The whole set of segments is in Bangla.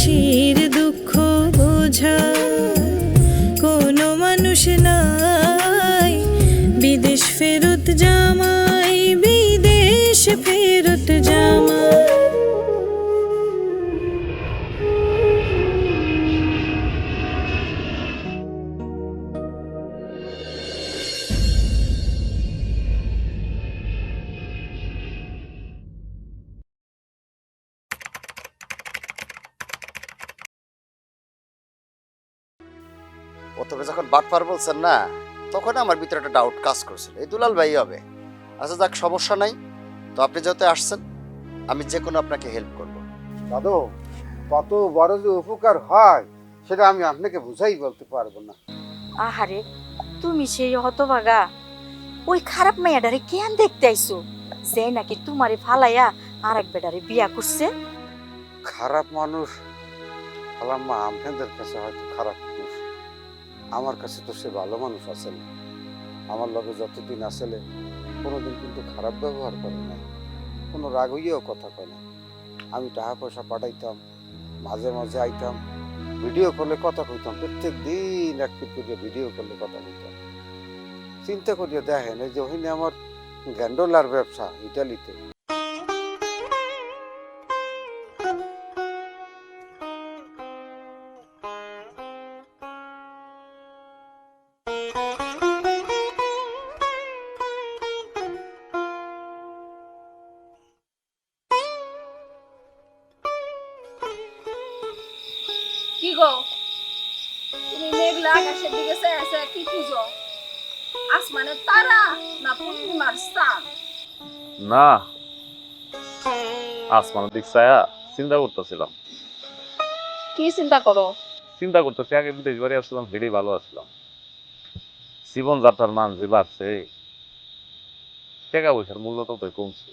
she প্রথমে যখন বাটপার বলছেন না তখন আমার ভিতরে একটা ডাউট কাজ করছিল। এই দুলাল ভাই হবে। আচ্ছা যাক সমস্যা নাই। তো আপনি যত আসছেন আমি যে কোনো আপনাকে হেল্প করব। দাদু কত বড় যে উপকার হয় সেটা আমি আপনাকে বুঝাই বলতে পারব না। আহারে তুমি সেই হতভাগা। ওই খারাপ মাইয়াডারে কেন দেখতে আইছো? যে নাকি তোমারে ফালাইয়া আর এক বেডারে বিয়া করছে? খারাপ মানুষ আলাম্মা আপনাদের কাছে হয়তো খারাপ আমার কাছে তো সে ভালো মানুষ আছেন আমার লগে যতদিন আসলে কোনোদিন কিন্তু খারাপ ব্যবহার করে না। কোনো রাগ হইয়াও কথা কয় না। আমি টাকা পয়সা পাঠাইতাম, মাঝে মাঝে আইতাম ভিডিও করলে কথা কইতাম, প্রত্যেক দিন এক করিয়া ভিডিও করলে কথা কইতাম। চিন্তা করিয়া দেখেন, এই যে ওখানে আমার গ্যান্ডোলার ব্যবসা, ইটালিতে। কি গো? তুমি মেঘলা আকাশের দিকে কি খুঁজো? আসমানের তারা না পূর্ণিমার স্থান? না। আসমানের দিক ছায়া চিন্তা করতেছিলাম। কি চিন্তা করো? চিন্তা করতেছি আগে বিদেশ বাড়ি ভালো আসলাম জীবন যাত্রার মান যে বাড়ছে টাকা পয়সার মূল্য তত কমছে।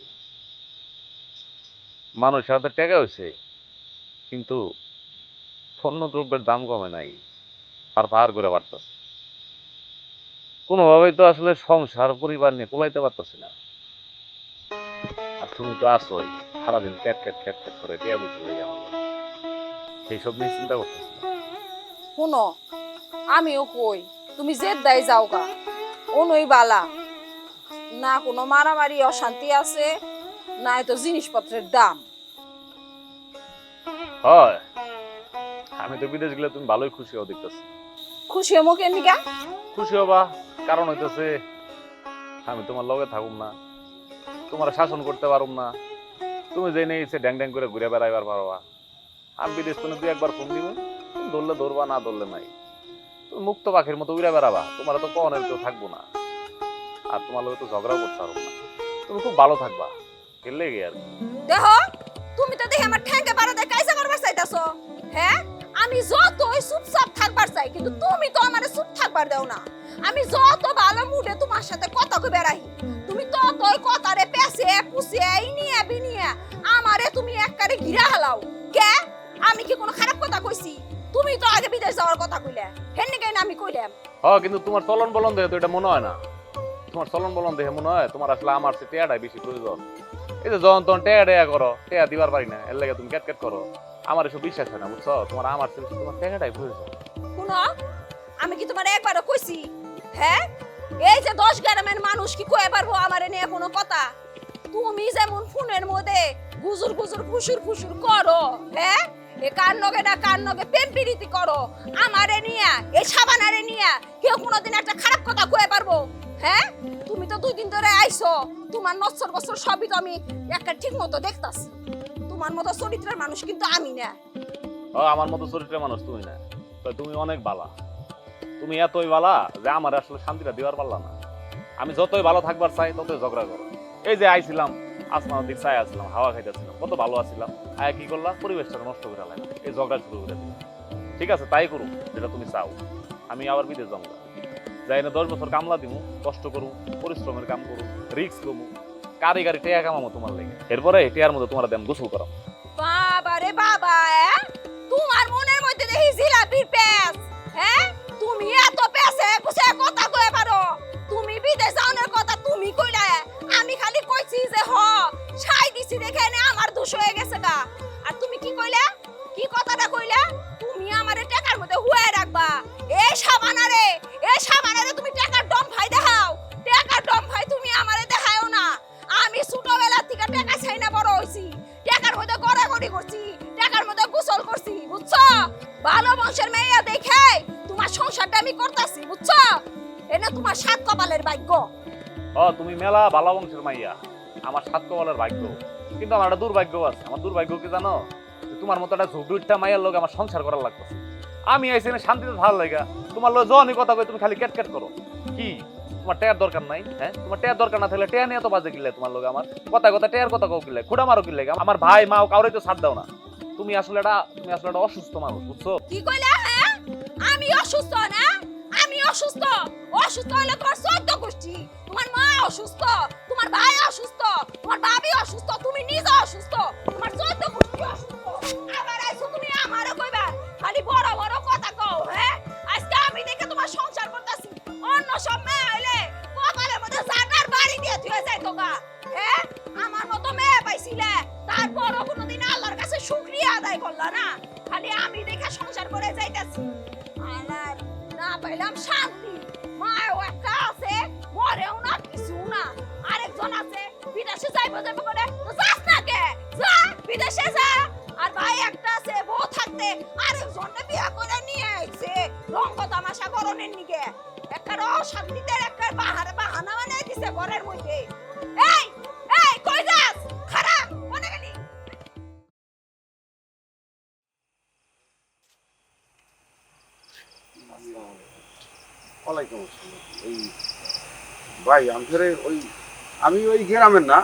মানুষের হাতে টাকা হয়েছে কিন্তু পণ্য দ্রব্যের দাম কমে নাই আর পার করে বাড়তেছে কোনোভাবেই তো আসলে সংসার পরিবার নিয়ে কোলাইতে পারতেছি না। আর তুমি তো আসোই সারাদিন ক্যাট ক্যাট ক্যাট ক্যাট করে টিয়া বুঝে হয়ে আমার সেই সব নিয়ে চিন্তা করতেছি না। শুনো আমিও কই তুমি যে দায় যাও গা অনুই বালা। না কোনো মারামারি অশান্তি আছে না এত জিনিসপত্রের দাম। হয়। আমি তো বিদেশ গেলে তুমি ভালোই খুশি হও দেখতেছি। খুশি মুখে নিকা খুশি হবা কারণ হইতেছে আমি তোমার লগে থাকুম না তোমার শাসন করতে পারুম না। তুমি যে নেই সে ড্যাং ড্যাং করে ঘুরে বেড়াইবার পারবা আমি বিদেশ তুমি দুই একবার ফোন দিব তুমি ধরলে ধরবা না ধরলে নাই। তুমি মুক্ত পাখির মতো উড়ে বেড়াবা তোমার তো কনের কেউ থাকব না। আর তোমার লগে তো ঝগড়াও করতে পারব না। তুমি খুব ভালো থাকবা খেললে গে আর। দেহ তুমি তো দেখে আমার ঠ্যাঙ্গে বাড়াতে কাইসা করবার চাইতাছো। হ্যাঁ? আমি যতই চুপচাপ থাকবার চাই, কিন্তু তুমি তো আমারে চুপ থাকবার দাও না। আমি যত ভালো মুডে তোমার সাথে কথা কই বেড়াই তুমি ততই কথারে পেছে পুষে এই নিয়ে বিনিয়ে আমারে তুমি এককারে ঘিরা হালাও। কে? আমি কি কোনো খারাপ কথা কইছি? তুমি তো আগে বিদেশ যাওয়ার কথা কইলে, হেন কেন আমি কইলাম? হ, কিন্তু তোমার চলন বলন দেখে তো এটা মনে হয় না। তোমার চলন বলন দেখে মনে হয় তোমার আসলে আমার সে টেয়াটাই বেশি প্রয়োজন। এই যে যখন তখন টেয়া টেয়া করো, টেয়া দিবার পারি না, এর লাগে তুমি ক্যাট ক্যাট করো। আমার এসব বিশ্বাস হয় না, বুঝছ? তোমার আমার বেশি তোমার টেয়াটাই প্রয়োজন শুনো, আমি কি তোমার একবারও কইছি? হ্যাঁ? এই যে দশ গ্রামের মানুষ কি কয়ে পারব আমার নিয়ে কোনো কথা? তুমি যেমন ফোনের মধ্যে গুজুর গুজুর ফুসুর ফুসুর করো হ্যাঁ? এ কার নগে না কার নগে প্রেম প্রীতি করো? আমারে নিয়া এই সাবানারে নিয়া কেউ কোনোদিন একটা খারাপ কথা কয়ে পারব হ্যাঁ? তুমি তো দুই দিন ধরে আইছো, তোমার নচ্ছর বছর সবই তো আমি একটা ঠিক মতো দেখতাছি। তোমার মতো চরিত্রের মানুষ কিন্তু আমি না। ও, আমার মতো চরিত্রের মানুষ তুমি না। তো তুমি অনেক বালা। তুমি এতই বালা যে আমার আসলে শান্তিটা দেওয়ার পারলা না। আমি যতই ভালো থাকবার চাই, ততই ঝগড়া করো। এই যে আইছিলাম আসমান দিক চাই আসলাম হাওয়া খাইতেছিলাম, কত ভালো আছিলাম। আয়া কি করলা? পরিবেশটা নষ্ট করে লাগে এই ঝগড়া শুরু করে দিলাম ঠিক আছে, তাই করুন যেটা তুমি চাও। আমি আবার বিদেশ যাব। যাই না দশ বছর কামলা দিমু, কষ্ট করু পরিশ্রমের কাম করু রিক্স করব কারি গাড়ি টেয়া কামাবো তোমার লেগে। এরপরে টেয়ার মধ্যে তোমার দেন গোসল করাম বাবা রে বাবা তোমার মনের মধ্যে দেখি জিলাপির প্যাস হ্যাঁ তুমি এত প্যাসে কুসে কথা কয়ে পারো? তুমি বিদেশ যাওয়ার কথা তুমি কইলা আমি খালি কইছি যে হ ছাই দিছি দেখে নে আমার দোষ হয়ে গেছে গা। আর তুমি কি কইলা? কি কথাটা কইলা? তুমি আমারে টাকার মধ্যে হুয়ে রাখবা। এই সাবানারে এ সাবানারে তুমি মেলা বালা বংশের মাইয়া। আমার সাত কপালের ভাগ্য। কিন্তু আমার একটা দুর্ভাগ্য আছে। আমার দুর্ভাগ্য কি জানো? তোমার মতো একটা ঝুঁকডুইটা মাইয়ার লোক আমার সংসার করার লাগতেছে। আমি আইসি না শান্তিতে ভালো লাগা তোমার লোক জনই কথা কই তুমি খালি ক্যাট ক্যাট করো। কি? তোমার টেয়ার দরকার নাই হ্যাঁ? তোমার টেয়ার দরকার না থাকলে টেয়া নিয়ে তো বাজে কিনলে তোমার লোক আমার? কথা কথা টেয়ার কথা কও কিনলে খুঁড়া মারো কিনলে আমার ভাই, মা কাউরে তো ছাড় দাও না। তুমি আসলে এটা তুমি আসলে একটা অসুস্থ মানুষ, বুঝছ? কি কইলা হ্যাঁ? আমি অসুস্থ না? অসুস্থ? অসুস্থ হলে তোমার চোদ্দ গোষ্ঠী। তোমার মা অসুস্থ, তোমার ভাই অসুস্থ, তোমার ভাবি অসুস্থ, তুমি নিজে অসুস্থ, তোমার চোদ্দ গোষ্ঠী অসুস্থ। আবার আইসো তুমি আমারও কইবা অশান্তিতে একটা বাহার বাহানা বানাই দিছে ঘরের মধ্যে। এই এই কই যাস? খারাপ গেলি? ওয়ালাইকুম আসসালাম। ওই ভাই আমাদের ওই আমি ওই গ্রামের না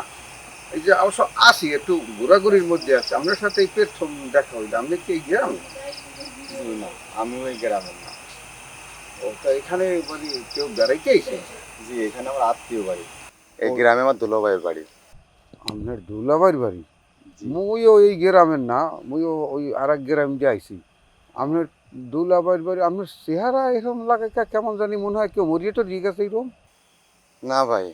এই যে অবশ্য আসি একটু ঘোরাঘুরির মধ্যে আছে। আপনার সাথে এই প্রথম দেখা হইল। আপনি কি এই গ্রামে? না আমি ওই গ্রামের না। তা এখানে মানে কেউ বেড়াইতে আইছে? জি এখানে আমার আত্মীয় বাড়ি। এই গ্রামে আমার দুলাভাইয়ের বাড়ি। আপনার দুলাবাড়ির বাড়ি। মুইও এই গ্রামের না মুইও ওই আর এক গ্রাম দিয়ে আইছি। আপনার দুলাবাড়ির বাড়ি আপনার চেহারা এরকম লাগে কা- কেমন জানি মনে হয় কেউ মরিয়ে টরিয়ে গেছে এরকম। না ভাই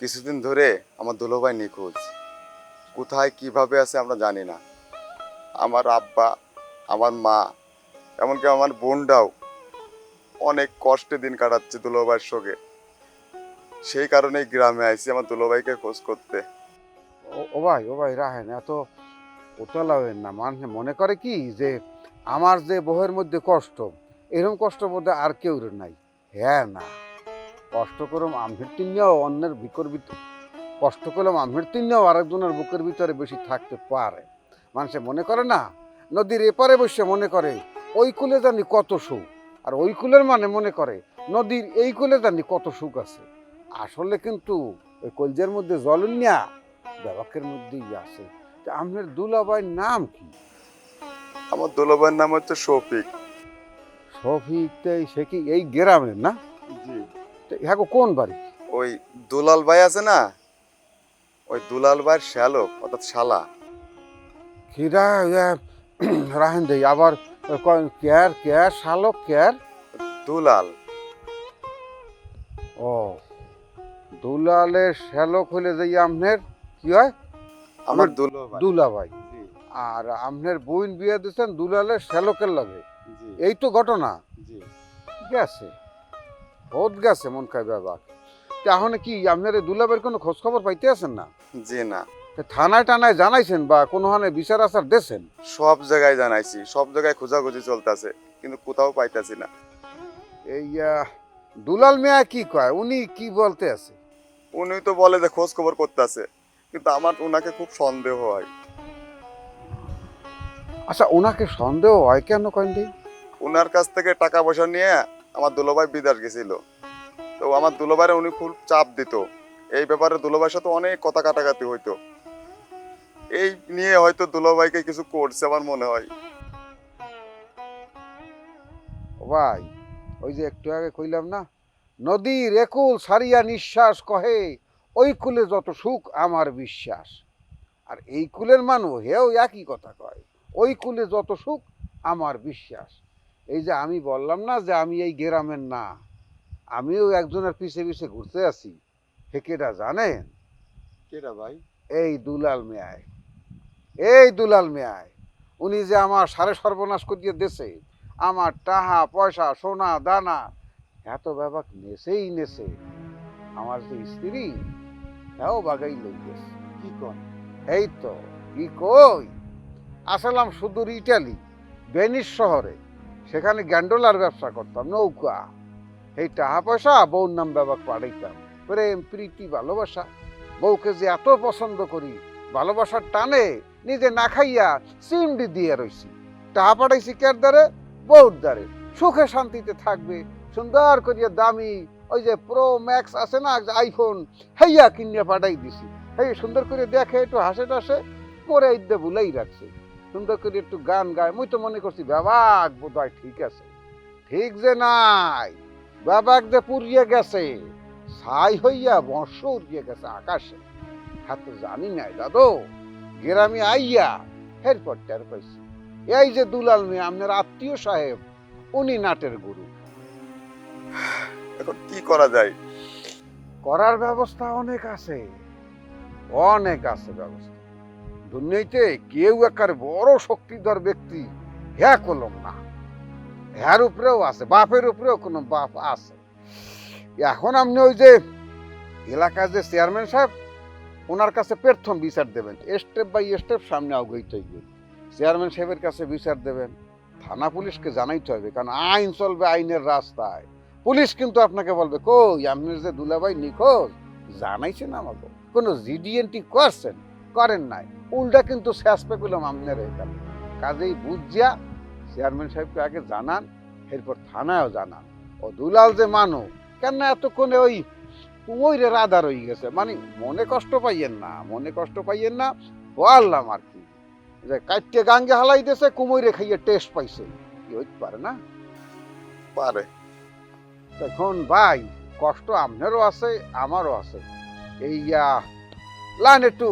কিছুদিন ধরে আমার দুলাভাই নিখোঁজ। কোথায় কীভাবে আছে আমরা জানি না। আমার আব্বা আমার মা এমনকি আমার বোনটাও অনেক কষ্টে দিন কাটাচ্ছে দুলাভাইয়ের সঙ্গে। সেই কারণেই গ্রামে আইছি আমার দুলাভাইকে খোঁজ করতে। ও- ভাই, ও ভাই রাহেন এত উতলাবেন না। মানুষ মনে করে কি যে আমার যে বহের মধ্যে কষ্ট এরকম কষ্ট বোধহয় আর কেউ নাই। হ্যাঁ না, কষ্ট করলাম আমের তিনিও অন্যের ভিতর ভিতর কষ্ট করলাম আমের তিনিও আরেকজনের বুকের ভিতরে বেশি থাকতে পারে। মানুষে মনে করে না, নদীর এপারে বসে মনে করে, ওই কুলে জানি কত সুখ। আর ওই কুলের মানে মনে করে নদীর এই কুলে জানি কত সুখ আছে। আসলে কিন্তু ওই কলজের মধ্যে জল নিয়া ব্যবকের মধ্যেই আছে। তা আপনার দুলাভাইয়ের নাম কি? আমার দুলাভাইয়ের নাম হচ্ছে শফিক। শফিক তাই সে কি এই গ্রামের না? জি। তো হ্যাঁ কোন বাড়ি? ওই দুলাল ভাই আছে না? ওই দুলাল ভাইয়ের শ্যালক অর্থাৎ শালা। খিরা রাহেন দেই আবার কেয়ার কেয়ার শালক কেয়ার? দুলাল। ও দুলালের শ্যালক হইলে যে আপনার কি হয়? আমার দুলাভাই। জি। আর আপনার বোন বিয়ে দিচ্ছেন দুলালের শ্যালকের লাগে। এই তো ঘটনা? গেছে। হোত গেছে মন খাই বাবা তাহলে কি আপনার এই দুলাভের কোনো খোঁজ খবর পাইতে আছেন না? জি না। থানায় টানায় জানাইছেন বা কোনো হানে বিচার আচার দেছেন? সব জায়গায় জানাইছি সব জায়গায় খোঁজাখুঁজি চলতেছে কিন্তু কোথাও পাইতাছি না। এই আহ, দুলাল মিয়া কি কয়? উনি কি বলতে আছে? উনি তো বলে যে খোঁজ খবর করতেছে কিন্তু আমার ওনাকে খুব সন্দেহ হয়। আচ্ছা ওনাকে সন্দেহ হয় কেন কয়েন ওনার কাছ থেকে টাকা পয়সা নিয়ে আমার দুলোভাই বিদেশ গেছিল। তো আমার দুলোভাইরে উনি খুব চাপ দিত। এই ব্যাপারে দুলোভাইয়ের সাথে অনেক কথা কাটাকাটি হইতো। এই নিয়ে হয়তো দুলোভাইকে কিছু করছে আমার মনে হয়। ভাই ওই যে একটু আগে কইলাম না নদীর একুল সারিয়া নিঃশ্বাস কহে ওই কুলে যত সুখ আমার বিশ্বাস। আর এই কুলের মানুষ হেও একই কথা কয় ওই কুলে যত সুখ আমার বিশ্বাস। এই যে আমি বললাম না যে আমি এই গ্রামের না আমিও একজনের পিছে পিছে ঘুরতে আছি হেকেটা জানেন? কেরা ভাই? এই দুলাল মেয়ায়। এই দুলাল মেয়ায় উনি যে আমার সারে সর্বনাশ করিয়ে দেশে আমার টাহা, পয়সা, সোনা, দানা, এত ব্যাপার নেছেই নেছে। আমার যে স্ত্রী, তাও বাগাই লই গেছে কি কন? এই তো, কি কই? আসলাম সুদূর ইটালি, ভেনিস শহরে, সেখানে গ্যান্ডোলার ব্যবসা করতাম, নৌকা। এই টাকা পয়সা বউর নাম ব্যবহার পাঠাইতাম প্রেম, প্রীতি, ভালোবাসা। বউকে যে এত পছন্দ করি, ভালোবাসার টানে নিজে না খাইয়া চিমডি দিয়ে রইছি। টাকা পাঠাইছি কের দ্বারে? বউর দ্বারে। সুখে শান্তিতে থাকবে, সুন্দর করিয়া দামি ওই যে প্রো ম্যাক্স আছে না আইফোন হেইয়া কিনিয়া পাঠাই দিছি। এই সুন্দর করে দেখে, একটু হাসে টাসে, পরে ইদ্যে ভুলেই রাখছে। সুন্দর করে একটু গান গায়। মুই তো মনে করছি বাবাক বোধ ঠিক আছে। ঠিক যে নাই। বাবাক যে পুড়িয়ে গেছে। ছাই হইয়া বর্ষ উড়িয়ে গেছে আকাশে। হ্যাঁ তো জানি নাই দাদু। গেরামি আইয়া এরপর টের পাইছি। এই যে দুলাল মেয়ে আপনার আত্মীয় সাহেব উনি নাটের গুরু। এখন কি করা যায়? করার ব্যবস্থা অনেক আছে। অনেক আছে ব্যবস্থা। দুনিয়াতে কেউ একার বড় শক্তিধর ব্যক্তি হ্যাঁ কলম না। হ্যার উপরেও আছে বাপের উপরেও কোনো বাপ আছে। এখন আপনি ওই যে এলাকার যে চেয়ারম্যান সাহেব ওনার কাছে প্রথম বিচার দেবেন স্টেপ বাই স্টেপ সামনে অগ্রহিত হইবে চেয়ারম্যান সাহেবের কাছে বিচার দেবেন, থানা পুলিশকে জানাইতে হবে, কারণ আইন চলবে আইনের রাস্তায়। পুলিশ কিন্তু আপনাকে বলবে, কই আপনার যে দুলাভাই নিখোঁজ, জানাইছেন আমাকে। কোনো জিডিএনটি করছেন? করেন নাই। উল্টা কিন্তু শেষ পেগুলাম আপনার এখানে কাজেই বুঝিয়া চেয়ারম্যান সাহেবকে আগে জানান, এরপর থানায়ও জানান। ও দুলাল যে মানু কেন এতক্ষণে ওই কুমৈরে রাধা রয়ে গেছে। মানে মনে কষ্ট পাইয়েন না মনে কষ্ট পাইয়েন না বললাম আর কি যে কাইটে গাঙ্গে হালাই দিয়েছে কুমৈরে খাইয়ে টেস্ট পাইছে। কি হইতে পারে না? পারে। এখন ভাই কষ্ট আপনারও আছে আমারও আছে। এই লাইন একটু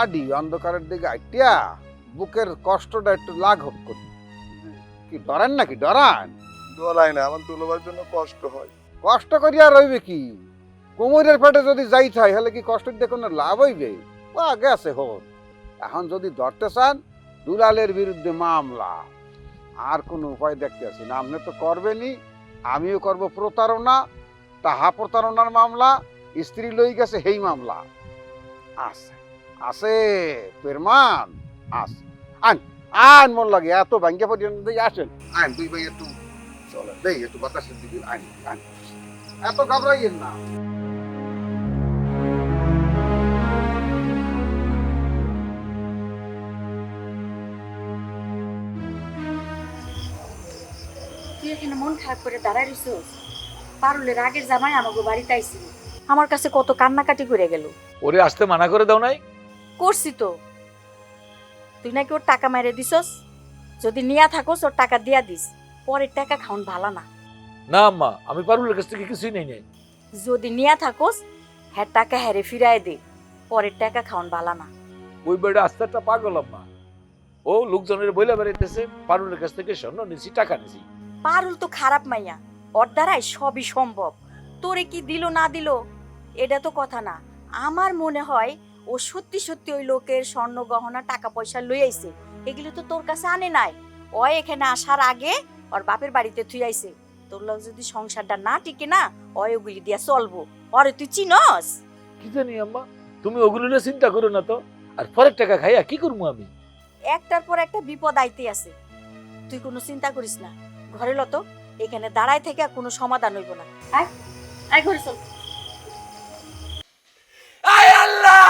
আডি অন্ধকারের দিকে আইটিয়া বুকের কষ্টটা একটু লাঘব করি। কি ডরান নাকি? ডরান? ডরাই না আমার দুলোভাইয়ের জন্য কষ্ট হয়। কষ্ট করিয়া রইবে কি? কোমরের পেটে যদি যাই থাই হলে কি কষ্ট দিয়ে কোনো লাভ হইবে? ও, গেছে হোক এখন যদি ধরতে চান, দুলালের বিরুদ্ধে মামলা। আর কোনো উপায় দেখতে আছি না। আপনি তো করবেনই। আমিও করব প্রতারণা। তাহা প্রতারণার মামলা। স্ত্রী লই গেছে হেই মামলা। আছে। আছে পেরমান আছে। আন আন মন লাগে। এত ভাঙ্গে পর্যন্ত আসেন। আন, দুই ভাই একটু চলে দেই, একটু বাতাসের দিকে। আন আন। এত ঘাবড়াইয়েন না। খারাপ করে দাঁড়ায় রইছিস পারুলের আগের জামাই আমাকে বাড়িতে আইছিল আমার কাছে কত কান্নাকাটি করে গেল। ওরে আসতে মানা করে দাও নাই? করছি তো। তুই নাকি ওর টাকা মেরে দিছস? যদি নিয়া থাকোস ওর টাকা দিয়া দিস। পরের টাকা খাওন ভালো না। না আম্মা আমি পারুলের কাছ থেকে কিছুই নেই নাই। যদি নিয়া থাকোস হ্যাঁ টাকা হ্যারে ফিরায় দে। পরের টাকা খাওন ভালো না। ওই বেড়া আস্তে একটা পাগল আম্মা। ও লোকজনের বইলা বেড়াইতেছে পারুলের কাছ থেকে স্বর্ণ নিছি টাকা নিছি। পারুল তো খারাপ মাইয়া। ওর দ্বারাই সবই সম্ভব। তোরে কি দিল না দিল এটা তো কথা না। আমার মনে হয় ও সত্যি সত্যি ওই লোকের স্বর্ণ গহনা টাকা পয়সা লই আইছে। এগুলো তো তোর কাছে আনে নাই। ও এখানে আসার আগে ওর বাপের বাড়িতে থুই আইছে। তোর লোক যদি সংসারটা না টিকে না ও ওগুলি দিয়া চলবো। ওরে তুই চিনস? কি জানি আম্মা তুমি ওগুলো নিয়ে চিন্তা করো না তো। আর পরের টাকা খাইয়া কি করব আমি? একটার পর একটা বিপদ আইতে আছে। তুই কোনো চিন্তা করিস না। ঘরে লত এখানে দাঁড়ায় থেকে আর কোনো সমাধান হইব না। আয় আয় ঘরে চল। আয় আল্লাহ!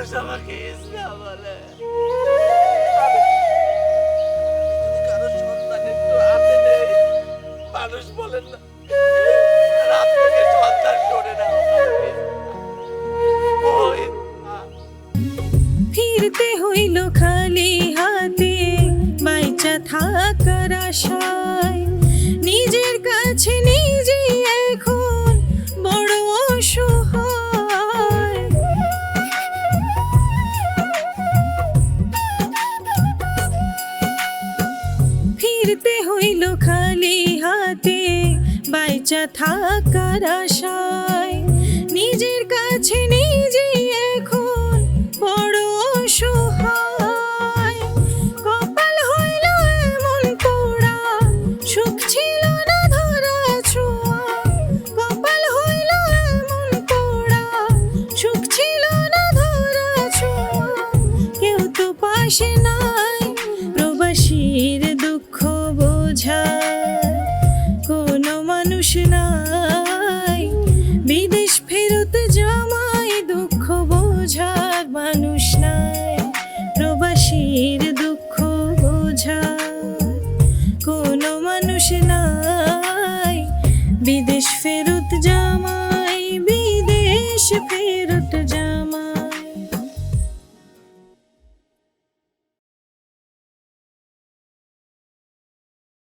মানুষ আমাকে ইসলা বলে ফিরতে হইল খালি হাতে বাইচা থাকার আশায় খালি হাতে বাইচা থাকার আশায়। নিজের কাছে নিজে এখন বড় অসহায়। কপাল হইল এমন পোড়া, সুখ ছিল না ধরা ছোঁয়া কপাল হইল এমন পোড়া, সুখ ছিল না ধরা ছোঁয়া কেউ তো পাশে নাই প্রবাসীর